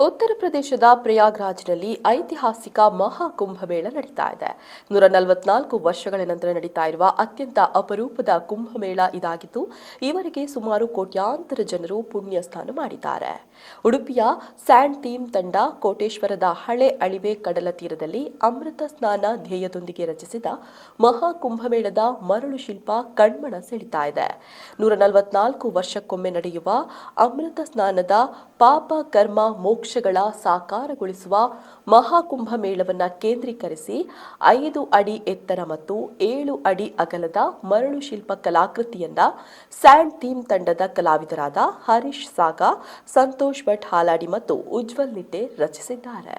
ಉತ್ತರ ಪ್ರದೇಶದ ಪ್ರಯಾಗ್ರಾಜ್ನಲ್ಲಿ ಐತಿಹಾಸಿಕ ಮಹಾಕುಂಭಮೇಳ ನಡೀತಾ ಇದೆ. ನೂರ ನಲವತ್ನಾಲ್ಕು ವರ್ಷಗಳ ನಂತರ ನಡೀತಾ ಇರುವ ಅತ್ಯಂತ ಅಪರೂಪದ ಕುಂಭಮೇಳ ಇದಾಗಿದ್ದು, ಈವರೆಗೆ ಸುಮಾರು ಕೋಟ್ಯಾಂತರ ಜನರು ಪುಣ್ಯ ಸ್ನಾನ ಮಾಡಿದ್ದಾರೆ. ಉಡುಪಿಯ ಸ್ಯಾಂಡ್ ಟೀಮ್ ತಂಡ ಕೋಟೇಶ್ವರದ ಹಳೆ ಅಳಿವೆ ಕಡಲ ತೀರದಲ್ಲಿ ಅಮೃತ ಸ್ನಾನ ಧ್ಯೇಯದೊಂದಿಗೆ ರಚಿಸಿದ ಮಹಾಕುಂಭಮೇಳದ ಮರಳು ಶಿಲ್ಪ ಕಣ್ಮಣ ಸೆಳಿತಾ ಇದೆ. ನೂರ ನಲವತ್ನಾಲ್ಕು ವರ್ಷಕ್ಕೊಮ್ಮೆ ನಡೆಯುವ ಅಮೃತ ಸ್ನಾನದ ಪಾಪ ಕರ್ಮ ಮೋಕ್ಷಗಳ ಸಾಕಾರಗೊಳಿಸುವ ಮಹಾಕುಂಭ ಮೇಳವನ್ನು ಕೇಂದ್ರೀಕರಿಸಿ ಐದು ಅಡಿ ಎತ್ತರ ಮತ್ತು ಏಳು ಅಡಿ ಅಗಲದ ಮರಳು ಶಿಲ್ಪ ಕಲಾಕೃತಿಯನ್ನ ಸ್ಯಾಂಡ್ ಥೀಮ್ ತಂಡದ ಕಲಾವಿದರಾದ ಹರೀಶ್ ಸಾಗಾ ಸಂತೋಷ್ ಭಟ್ ಹಾಲಾಡಿ ಮತ್ತು ಉಜ್ವಲ್ ನಿಟ್ಟೆ ರಚಿಸಿದ್ದಾರೆ.